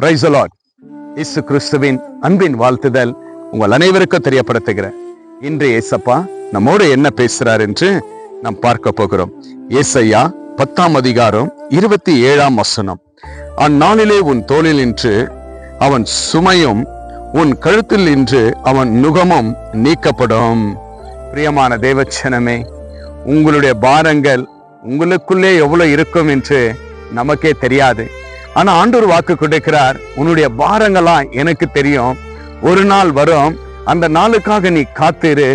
Price இசு இயேசு கிறிஸ்துவின் அன்பின் வாழ்த்துதல் உங்கள் அனைவருக்கும் தெரியப்படுத்துகிறேன். இன்று ஏசப்பா நம்மோடு என்ன பேசுறார் என்று நாம் பார்க்க போகிறோம். ஏசையா பத்தாம் அதிகாரம் இருபத்தி ஏழாம் வசனம். அந்நாளிலே உன் தோளில் நின்று அவன் சுமையும் உன் கழுத்தில் நின்று அவன் நுகமும் நீக்கப்படும். பிரியமான தேவச்சனமே உங்களுடைய பாரங்கள் உங்களுக்குள்ளே எவ்வளவு இருக்கும் என்று நமக்கே தெரியாது. ஆனா ஆண்டவர் வாக்கு கொடுக்கிறார் உன்னுடைய பாரங்களாம் எனக்கு தெரியும். ஒரு நாள் வரும் அந்த நாளுக்காக நீ காத்திரு.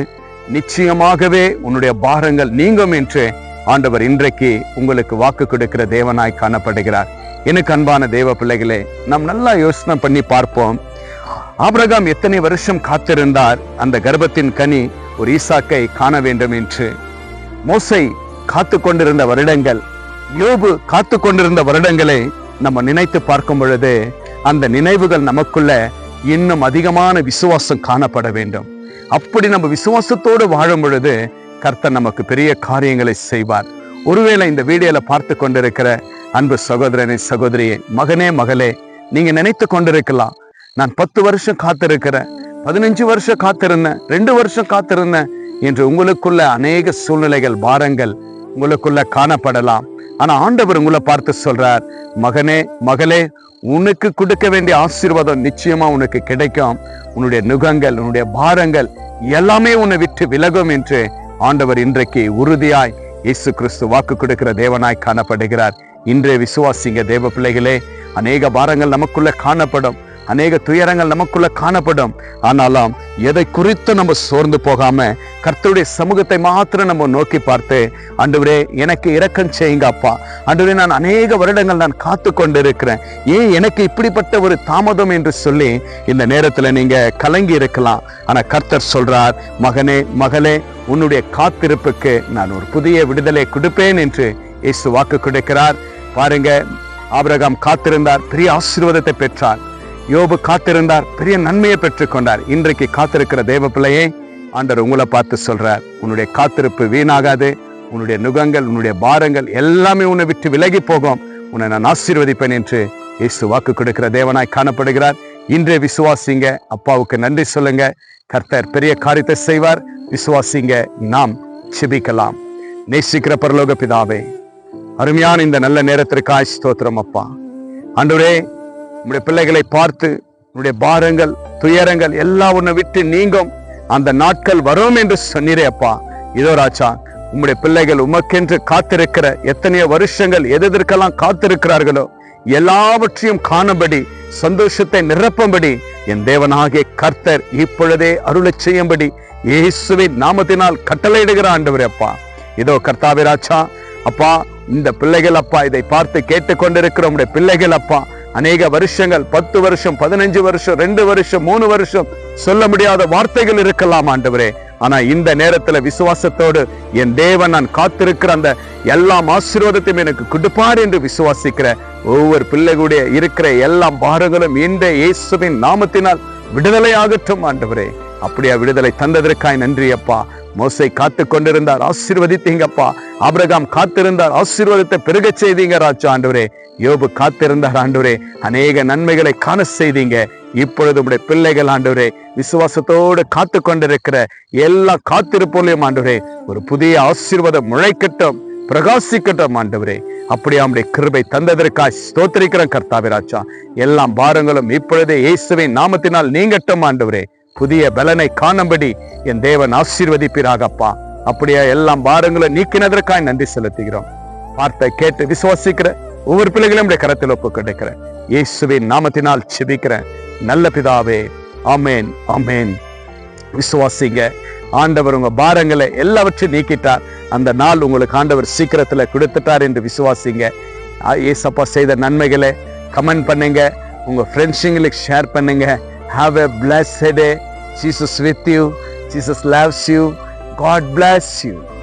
நிச்சயமாகவே உன்னுடைய பாரங்கள் நீங்கும் என்று ஆண்டவர் இன்றைக்கு உங்களுக்கு வாக்கு கொடுக்கிற தேவனாய் காணப்படுகிறார். எனக்கு அன்பான தேவ பிள்ளைகளே நாம் நல்லா யோசனை பண்ணி பார்ப்போம். ஆபிரகாம் எத்தனை வருஷம் காத்திருந்தார்? அந்த கர்ப்பத்தின் கனி ஒரு ஈசாக்கை காண வேண்டும் என்று. மோசை காத்து கொண்டிருந்த வருடங்கள் யோபு காத்து கொண்டிருந்த வருடங்களை நம்ம நினைத்து பார்க்கும் பொழுது அந்த நினைவுகள் நமக்குள்ள இன்னும் அதிகமான விசுவாசம் காணப்பட வேண்டும். அப்படி நம்ம விசுவாசத்தோடு வாழும் பொழுது கர்த்தர் நமக்கு பெரிய காரியங்களை செய்வார். ஒருவேளை இந்த வீடியோல பார்த்து கொண்டிருக்கிற அன்பு சகோதரனை சகோதரியே மகனே மகளே நீங்க நினைத்து கொண்டிருக்கலாம். நான் பத்து வருஷம் காத்திருக்கிறேன் பதினஞ்சு வருஷம் காத்திருந்தேன் ரெண்டு வருஷம் காத்திருந்தேன் என்று உங்களுக்குள்ள அநேக சூழ்நிலைகள் பாரங்கள் உங்களுக்குள்ள காணப்படலாம். ஆனா ஆண்டவர் உங்களை பார்த்து சொல்றார் மகனே மகளே உனக்கு கொடுக்க வேண்டிய ஆசீர்வாதம் நிச்சயமா உனக்கு கிடைக்கும். உன்னுடைய நுகங்கள் உன்னுடைய பாரங்கள் எல்லாமே உன்னை விட்டு விலகும் என்று ஆண்டவர் இன்றைக்கு உறுதியாய் இயேசு கிறிஸ்து வாக்கு கொடுக்கிற தேவனாய் காணப்படுகிறார். இன்றைய விசுவாசிங்க தேவ பிள்ளைகளே அநேக பாரங்கள் நமக்குள்ள காணப்படும். அநேக துயரங்கள் நமக்குள்ள காணப்படும். ஆனாலும் எதை குறித்து நம்ம சோர்ந்து போகாம கர்த்தருடைய சமூகத்தை மாத்திரம் நம்ம நோக்கி பார்த்து அன்றுவரே எனக்கு இரக்கம் செய்யுங்க அப்பா. அன்றுவரே நான் அநேக வருடங்கள் நான் காத்து கொண்டு இருக்கிறேன் ஏன் எனக்கு இப்படிப்பட்ட ஒரு தாமதம்? என்று சொல்லி இந்த நேரத்துல நீங்க கலங்கி இருக்கலாம். ஆனா கர்த்தர் சொல்றார் மகனே மகளே உன்னுடைய காத்திருப்புக்கு நான் ஒரு புதிய விடுதலை கொடுப்பேன் என்று இயேசு வாக்கு கொடுக்கிறார். பாருங்க ஆபிரகாம் காத்திருந்தார் பெரிய ஆசீர்வாதத்தை பெற்றார். யோபு காத்திருந்தார். பெரிய நன்மையை பெற்றுக்கொண்டார் இன்றைக்கு காத்திருக்கிற தேவ பிள்ளையே ஆண்டவர் உங்களை பார்த்து சொல்றார். உன்னுடைய காத்திருப்பு வீணாகாது. உன்னுடைய நுகங்கள் உன்னுடைய பாரங்கள் எல்லாமே உன்னை விட்டு விலகி போகும். உன்னை நான் ஆசீர்வதிப்பேன் என்று இயேசு வாக்கு கொடுக்கிற தேவனாய் காணப்படுகிறார். இன்றைய விசுவாசிங்க. அப்பாவுக்கு நன்றி சொல்லுங்க. கர்த்தர் பெரிய காரியத்தை செய்வார். விசுவாசிங்க. நாம் செபிக்கலாம். நேசிக்கிற பரலோக பிதாவே அருமையான இந்த நல்ல நேரத்திற்கு ஆய் ஸ்தோத்திரம் அப்பா. அன்றுரே உங்களுடைய பிள்ளைகளை பார்த்து உன்னுடைய பாரங்கள் துயரங்கள் எல்லாம் உன்னை விட்டு நீங்கும். அந்த நாட்கள் வரும் என்று சொன்னீரே அப்பா. இதோ ராஜா உம்முடைய பிள்ளைகள் உமக்கென்று காத்திருக்கிற எத்தனையோ வருஷங்கள் எதற்கெல்லாம் காத்திருக்கிறார்களோ எல்லாவற்றையும் காணும்படி சந்தோஷத்தை நிரப்பும்படி என் தேவனாகிய கர்த்தர் இப்பொழுதே அருளை செய்யும்படி இயேசுவின் நாமத்தினால் கட்டளையிடுகிற ஆண்டவர் அப்பா. இதோ கர்த்தாவிராச்சா அப்பா இந்த பிள்ளைகள் அப்பா இதை பார்த்து கேட்டுக்கொண்டிருக்கிற உங்களுடைய பிள்ளைகள் அப்பா அநேக வருஷங்கள் பத்து வருஷம் பதினஞ்சு வருஷம் ரெண்டு வருஷம் மூணு வருஷம் சொல்ல முடியாத வார்த்தைகள் இருக்கலாம் ஆண்டவரே. ஆனா இந்த நேரத்துல விசுவாசத்தோடு என் தேவன் நான் காத்திருக்கிற அந்த எல்லாம் ஆசீர்வாதத்தையும் எனக்கு கொடுப்பார் என்று விசுவாசிக்கிற ஒவ்வொரு பிள்ளைகளுடைய இருக்கிற எல்லா பாரங்களும் இந்த இயேசுவின் நாமத்தினால் விடுதலையாகட்டும் ஆண்டவரே. அப்படியா விடுதலை தந்ததற்காய் நன்றி அப்பா. மோசை காத்து கொண்டிருந்தார். ஆசீர்வதித்தீங்கப்பா. ஆபிரகாம் காத்திருந்தார். ஆசீர்வாதத்தை பெருகச் செய்தீங்க ராஜா ஆண்டவரே. யோபு காத்திருந்தார் ஆண்டவரே. அநேக நன்மைகளை காண செய்தீங்க. இப்பொழுது உடைய பிள்ளைகள் ஆண்டவரே விசுவாசத்தோடு காத்து கொண்டிருக்கிற எல்லா காத்திருப்போலையும் ஆண்டவரே ஒரு புதிய ஆசீர்வாதம் முளைக்கட்டும் பிரகாசிக்கட்டும் ஆண்டவரே. அப்படி அவனுடைய கிருபை தந்ததற்காய் ஸ்தோத்திரிக்கிறோம் கர்த்தாவிராச்சா எல்லாம் பாரங்களும் இப்பொழுதே இயேசுவின் நாமத்தினால் நீங்கட்டும் ஆண்டவரே. புதிய பலனை காணும்படி என் தேவன் ஆசீர்வதிப்பீராகப்பா. அப்படியே எல்லாம் பாரங்களை நீக்கினதற்காய் நன்றி செலுத்துகிறோம். வார்த்தை கேட்டு விசுவாசிக்கிற ஒவ்வொரு பிள்ளைகளும் உடைய கரத்தில் ஒப்பு கிடைக்கிறேன் இயேசுவின் நாமத்தினால் செபிக்கிறேன் நல்ல பிதாவே ஆமேன் ஆமேன். விசுவாசிங்க ஆண்டவர் உங்க பாரங்களை எல்லாவற்றையும் நீக்கிட்டார். அந்த நாள் உங்களுக்கு ஆண்டவர் சீக்கிரத்துல கொடுத்துட்டார் என்று விசுவாசிங்க. ஆ, ஏசப்பா செய்த நன்மைகளை கமெண்ட் பண்ணுங்க. உங்க ஃப்ரெண்ட்ஸுங்களுக்கு ஷேர் பண்ணுங்க. Have a blessed day. Jesus with you. Jesus loves you. God bless you.